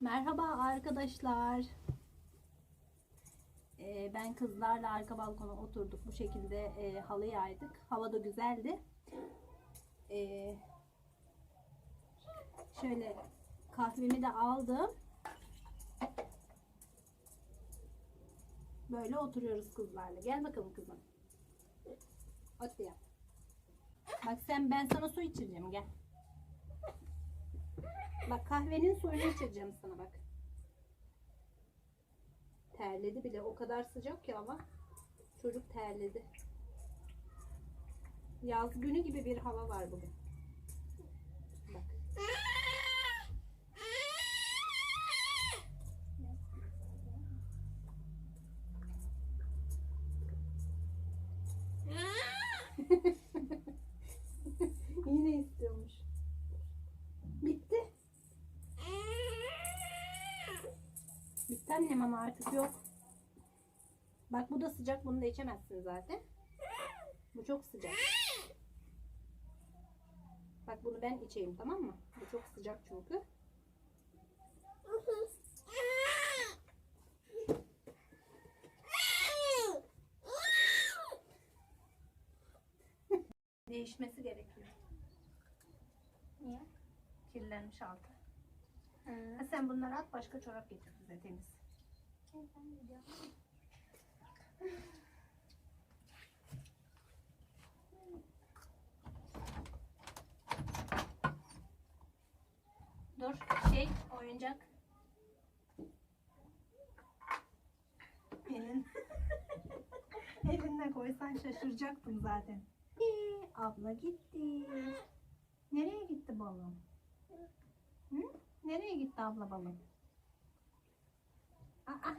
Merhaba arkadaşlar. Ee, ben kızlarla arka balkona oturduk. Bu şekilde e, halı yaydık. Hava da güzeldi. Ee, şöyle kahvemi de aldım. Böyle oturuyoruz kızlarla. Gel bakalım kızım. Hadi ya. Bak sen ben sana su içireceğim gel. Bak kahvenin suyunu içireceğim sana bak. Terledi bile. O kadar sıcak ki hava. Çocuk terledi. Yaz günü gibi bir hava var bugün. Bak. Yine ama artık yok. Bak bu da sıcak. Bunu da içemezsin zaten. Bu çok sıcak. Bak bunu ben içeyim tamam mı? Bu çok sıcak çünkü. Değişmesi gerekiyor. Niye? Kirlenmiş altı. Ha, sen bunları at başka çorap getir bize temiz. Dur şey oyuncak. Elin. Elinle koysan şaşıracaktım zaten. Ee, abla gitti. Nereye gitti balım? Hı? Nereye gitti abla balım? Aa,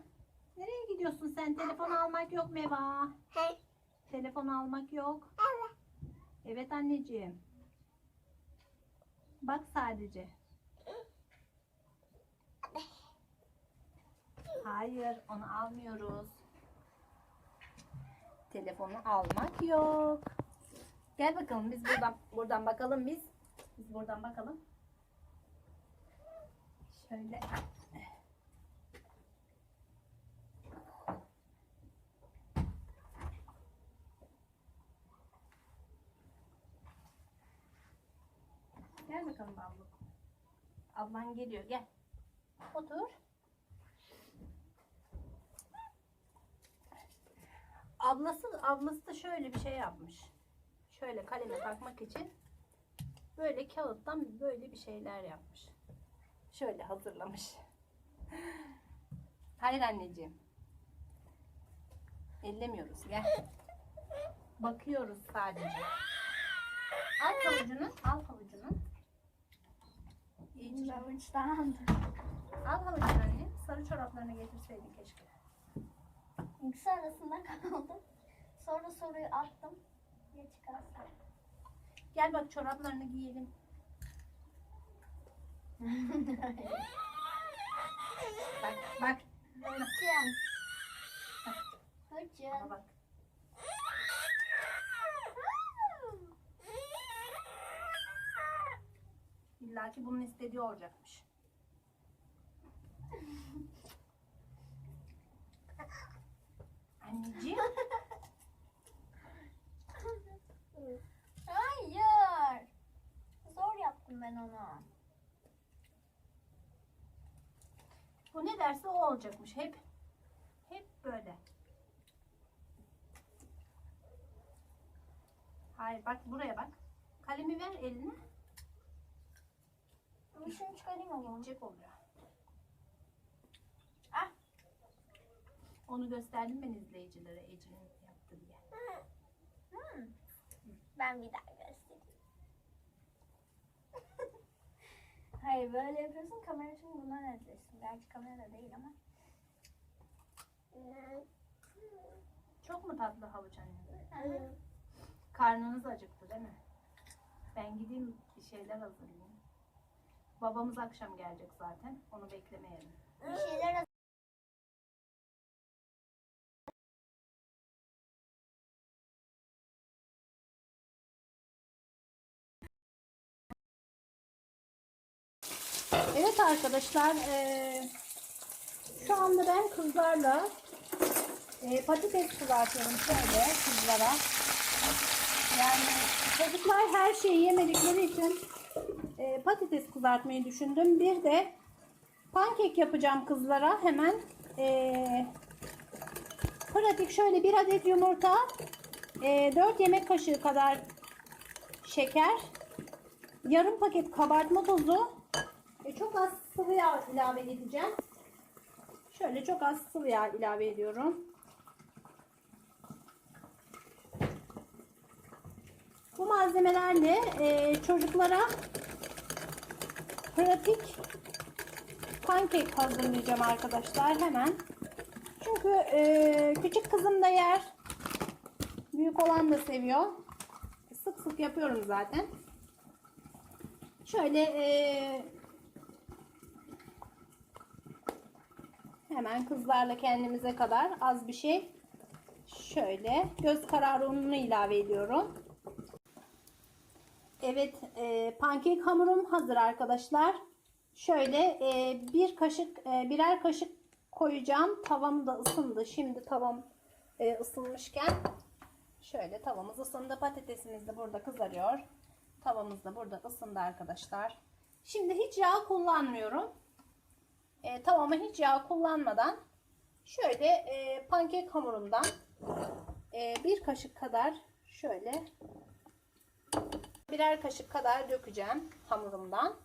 nereye gidiyorsun sen? Telefon almak yok Meva. Telefon almak yok. Evet anneciğim. Bak sadece. Hayır, onu almıyoruz. Telefonu almak yok. Gel bakalım biz buradan buradan bakalım biz. Biz buradan bakalım. Şöyle. Gel bakalım abla. Ablan geliyor gel. Otur. Ablası, ablası da şöyle bir şey yapmış. Şöyle kaleme takmak için böyle kağıttan böyle bir şeyler yapmış. Şöyle hazırlamış. Hayır anneciğim. Ellemiyoruz. Gel. Bakıyoruz sadece. Al havucunu. Al havucunu. İyice. Avuçtan aldım. Al anne. Sarı çoraplarını getirseydin keşke. İkisi arasında kaldım. Sonra soruyu attım. Ya çıkarsa? Gel bak çoraplarını giyelim. Bak bak. Bana Hırçın. bak. İlla ki bunun istediği olacakmış. Anneciğim. Hayır. Zor yaptım ben onu. Bu ne derse o olacakmış. Hep hep böyle. Hayır bak buraya bak. Kalemi ver eline. Bir şunu çıkarayım o zaman. Gidecek oluyor. Ah. Onu gösterdim ben izleyicilere Ece'nin yaptı diye. Hmm. Ben bir daha göstereyim. Hayır böyle yapıyorsun kamera şimdi bundan netleşsin. Gerçi kamera değil ama. Çok mu tatlı havuç anne? Hı. Karnınız acıktı değil mi? Ben gideyim bir şeyler hazırlayayım. Babamız akşam gelecek zaten. Onu beklemeyelim. Bir şeyler Evet arkadaşlar eee, şu anda ben kızlarla eee, patates kızartıyorum şöyle kızlara. Yani çocuklar her şeyi yemedikleri için eee, patates kızartmayı düşündüm. Bir de pankek yapacağım kızlara hemen. Eee, pratik şöyle bir adet yumurta, eee 4 yemek kaşığı kadar şeker, yarım paket kabartma tozu, e, çok az sıvı yağ ilave edeceğim. Şöyle çok az sıvı yağ ilave ediyorum. Bu malzemelerle e, çocuklara pratik pankek hazırlayacağım arkadaşlar hemen. Çünkü e, küçük kızım da yer. Büyük olan da seviyor. Sık sık yapıyorum zaten. Şöyle e, hemen kızlarla kendimize kadar az bir şey şöyle göz kararı ununu ilave ediyorum. Evet e, pankek hamurum hazır arkadaşlar. Şöyle e, bir kaşık e, birer kaşık koyacağım. Tavam da ısındı. Şimdi tavam e, ısınmışken şöyle tavamız ısındı. Patatesimiz de burada kızarıyor. Tavamız da burada ısındı arkadaşlar. Şimdi hiç yağ kullanmıyorum. E, tavama hiç yağ kullanmadan şöyle e, pankek hamurumdan e, bir kaşık kadar şöyle birer kaşık kadar dökeceğim hamurumdan.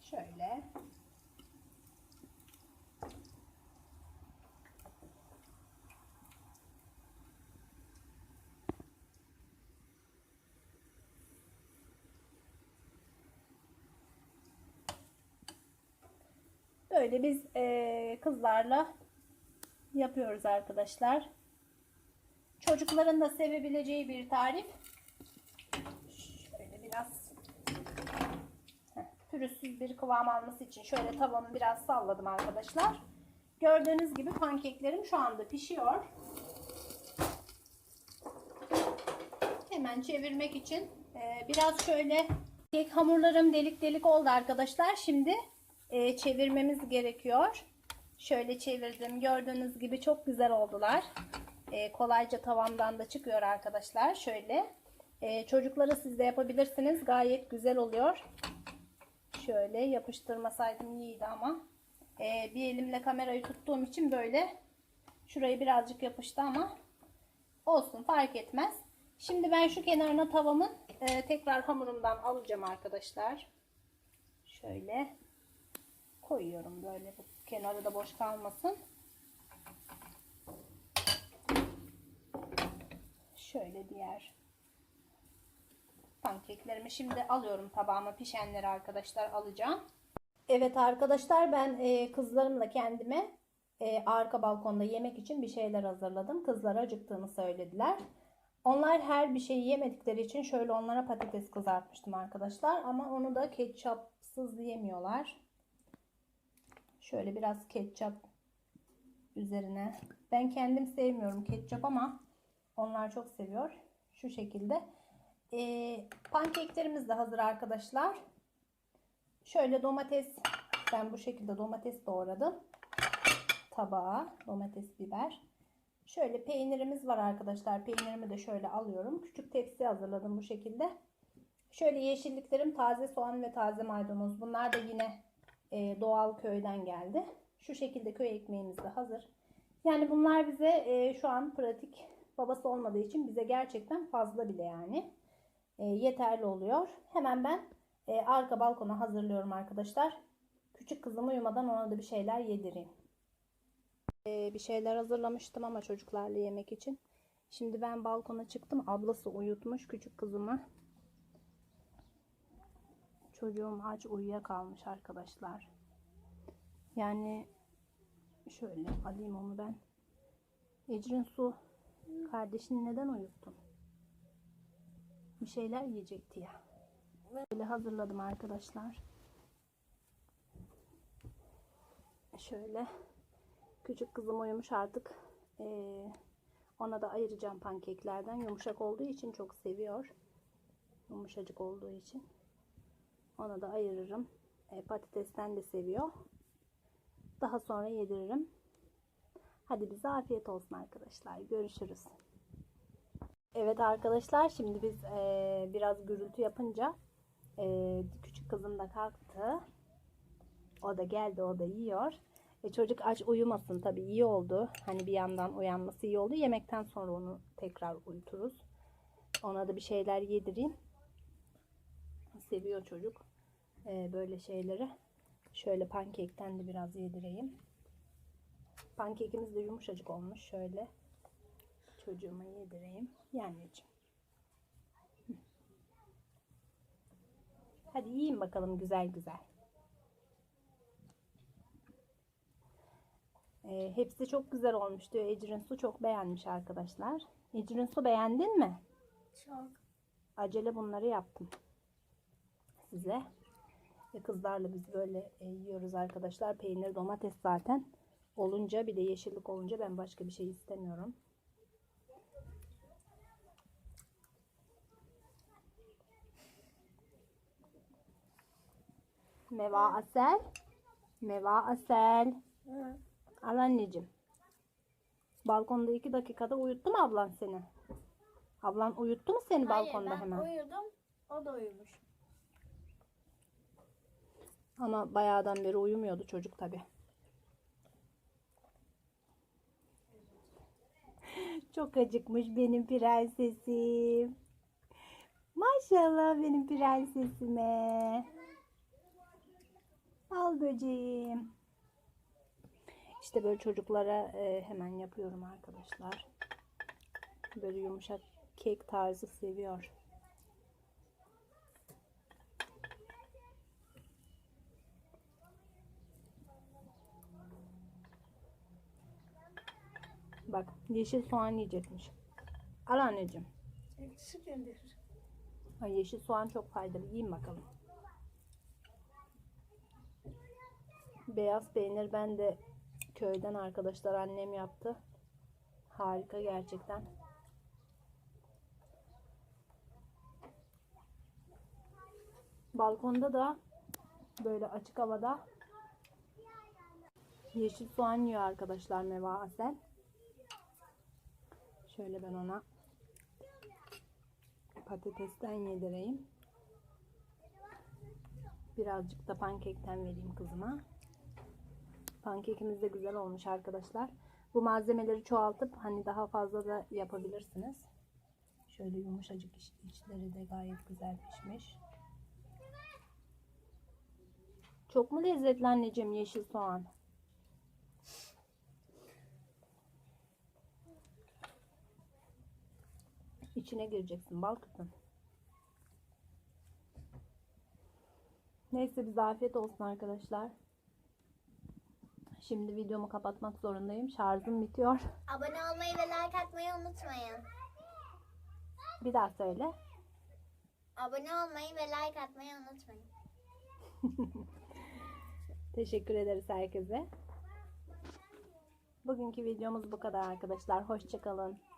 Şöyle. Böyle biz eee, kızlarla yapıyoruz arkadaşlar. Çocukların da sevebileceği bir tarif. Şöyle biraz pürüzsüz bir kıvam alması için şöyle tavamı biraz salladım arkadaşlar. Gördüğünüz gibi pankeklerim şu anda pişiyor. Hemen çevirmek için eee, biraz şöyle kek hamurlarım delik delik oldu arkadaşlar. Şimdi eee, çevirmemiz gerekiyor. Şöyle çevirdim. Gördüğünüz gibi çok güzel oldular. Eee, kolayca tavamdan da çıkıyor arkadaşlar. Şöyle. Eee çocuklara siz de yapabilirsiniz. Gayet güzel oluyor. Şöyle yapıştırmasaydım iyiydi ama. Eee, bir elimle kamerayı tuttuğum için böyle şurayı birazcık yapıştı ama olsun fark etmez. Şimdi ben şu kenarına tavamın e, tekrar hamurumdan alacağım arkadaşlar. Şöyle koyuyorum böyle bu kenarı da boş kalmasın. Şöyle diğer pankeklerimi şimdi alıyorum tabağıma pişenleri arkadaşlar alacağım. Evet arkadaşlar ben e, kızlarımla kendime e, arka balkonda yemek için bir şeyler hazırladım. Kızlar acıktığını söylediler. Onlar her bir şeyi yemedikleri için şöyle onlara patates kızartmıştım arkadaşlar. Ama onu da ketçapsız yemiyorlar. Şöyle biraz ketçap üzerine. Ben kendim sevmiyorum ketçap ama onlar çok seviyor. Şu şekilde. Ee, pankeklerimiz de hazır arkadaşlar. Şöyle domates. Ben bu şekilde domates doğradım. Tabağa domates biber. Şöyle peynirimiz var arkadaşlar. Peynirimi de şöyle alıyorum. Küçük tepsi hazırladım bu şekilde. Şöyle yeşilliklerim taze soğan ve taze maydanoz. Bunlar da yine e, doğal köyden geldi. Şu şekilde köy ekmeğimiz de hazır. Yani bunlar bize e, şu an pratik babası olmadığı için bize gerçekten fazla bile yani. E, yeterli oluyor. Hemen ben e, arka balkona hazırlıyorum arkadaşlar. Küçük kızım uyumadan ona da bir şeyler yedireyim. E, bir şeyler hazırlamıştım ama çocuklarla yemek için. Şimdi ben balkona çıktım. Ablası uyutmuş küçük kızımı. Çocuğum aç uyuyakalmış arkadaşlar. Yani şöyle alayım onu ben. Ecrin Su kardeşini neden uyuttun? Bir şeyler yiyecekti ya. Böyle hazırladım arkadaşlar. Şöyle küçük kızım uyumuş artık. Ee, ona da ayıracağım pankeklerden. Yumuşak olduğu için çok seviyor. Yumuşacık olduğu için. Ona da ayırırım. E, patatesten de seviyor. Daha sonra yediririm. Hadi bize afiyet olsun arkadaşlar. Görüşürüz. Evet arkadaşlar şimdi biz e, biraz gürültü yapınca e, küçük kızım da kalktı. O da geldi o da yiyor. E, çocuk aç uyumasın tabii iyi oldu. Hani bir yandan uyanması iyi oldu. Yemekten sonra onu tekrar uyuturuz. Ona da bir şeyler yedireyim. Seviyor çocuk e, böyle şeyleri. Şöyle pankekten de biraz yedireyim. Pankekimiz de yumuşacık olmuş. Şöyle çocuğuma yedireyim. Yanneciğim. Hadi yiyin bakalım güzel güzel. E, hepsi çok güzel olmuş diyor. Ecrin Su çok beğenmiş arkadaşlar. Ecrin Su beğendin mi? Çok. Acele bunları yaptım. Size. Ve kızlarla biz böyle e, yiyoruz arkadaşlar. Peynir, domates zaten olunca bir de yeşillik olunca ben başka bir şey istemiyorum. Meva Asel. Meva Asel. Hı. Al anneciğim. Balkonda iki dakikada uyuttu mu ablan seni? Ablan uyuttu mu seni Hayır balkonda ben hemen? uyudum. O da uyumuş. Ama bayağıdan beri uyumuyordu çocuk tabi. Çok acıkmış benim prensesim. Maşallah benim prensesime. Al böceğim. İşte böyle çocuklara e, hemen yapıyorum arkadaşlar. Böyle yumuşak kek tarzı seviyor. Bak yeşil soğan yiyecekmiş. Al anneciğim. Süt indir. Ay, yeşil soğan çok faydalı. Yiyin bakalım. Beyaz peynir ben de köyden arkadaşlar annem yaptı. Harika gerçekten. Balkonda da böyle açık havada yeşil soğan yiyor arkadaşlar Meva Asel. Şöyle ben ona patatesten yedireyim. Birazcık da pankekten vereyim kızıma. Pankekimiz de güzel olmuş arkadaşlar. Bu malzemeleri çoğaltıp hani daha fazla da yapabilirsiniz. Şöyle yumuşacık iç- içleri de gayet güzel pişmiş. Çok mu lezzetli anneciğim yeşil soğan? İçine gireceksin bal kızım. Neyse bize afiyet olsun arkadaşlar. Şimdi videomu kapatmak zorundayım. Şarjım bitiyor. Abone olmayı ve like atmayı unutmayın. Bir daha söyle. Abone olmayı ve like atmayı unutmayın. Teşekkür ederiz herkese. Bugünkü videomuz bu kadar arkadaşlar. Hoşçakalın.